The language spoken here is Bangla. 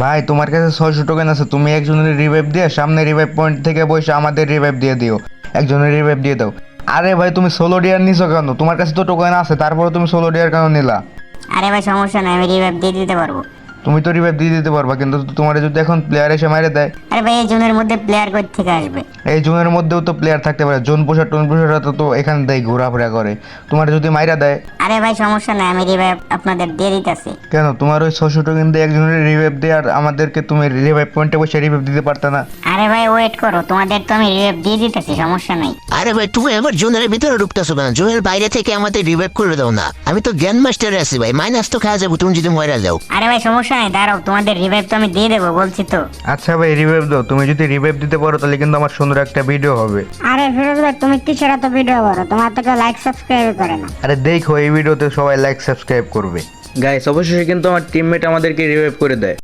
ভাই তোমার কাছে ছয়শো টোকেন আছে তুমি একজনের রিভাইভ দিয়ে সামনে রিভাইভ পয়েন্ট থেকে বসে আমাদের রিভাইভ দিয়ে দিও। একজনের রিভাইভ দিয়ে দাও। আরে ভাই তুমি সোলো ডিয়ার নিছো কেন? তোমার কাছে তো টোকেন আছে তারপরে তুমি সোলো ডিয়ার কেন নিলা? আরে ভাই সমস্যা নাই আমি রিভাইভ দিয়ে দিতে পারব। তুমি তো রিভাইভ দিয়ে দিতে পারবা কিন্তু তোমার যদি এখন প্লেয়ার এসে মারে দেয় আরে ভাই এই জনের মধ্যে প্লেয়ার কই থেকে আসবে? এই জোনের মধ্যেও তো প্লেয়ার থাকতে পারে। জোন পোষা টোন পোষাটা তো তো এখান থেকে ঘোরাফেরা করে। তোমার যদি মাইরা দেয়। আরে ভাই সমস্যা নাই আমি রিভাইভ আপনাদের দিয়ে দিতেছি। কেন? তোমার ওই ছশো টোকেন দিয়ে একজনের রিভাইভ দিয়ে আর আমাদেরকে তুমি রিভাইভ পয়েন্টে বসে রিভাইভ দিতে পারতে না। আরে ভাই ওয়েট করো তোমাদের তো আমি রিভাইভ দিয়ে দিতেছি সমস্যা নাই। আরে ভাই তুমি আমার জোনের ভিতরে ঢুকতেছো কেন? জোনের বাইরে থেকে আমাদের রিভাইভ করে দাও না। আমি তো জ্ঞান মাস্টারে আছি ভাই মাইনাস তো খাওয়া যাব তুমি যদি মরে যাও। আরে ভাই সমস্যা নাই দাঁড়াও তোমাদের রিভাইভ তো আমি দিয়ে দেবো বলছি তো। আচ্ছা ভাই রিভাইভ দাও। তুমি যদি রিভাইভ দিতে পারো তাহলে কিন্তু আমার সুন্দর একটা ভিডিও হবে। আরে ফিরোজ ভাই তুমি কিসের এত ভিডিও করো? তোমার তো কেউ লাইক সাবস্ক্রাইব করে না। আরে দেখো এই ভিডিওতে সবাই লাইক সাবস্ক্রাইব করবে। গাইস অবশ্যই কিন্তু আমার টিমমেট আমাদেরকে রিভাইভ করে দেয়।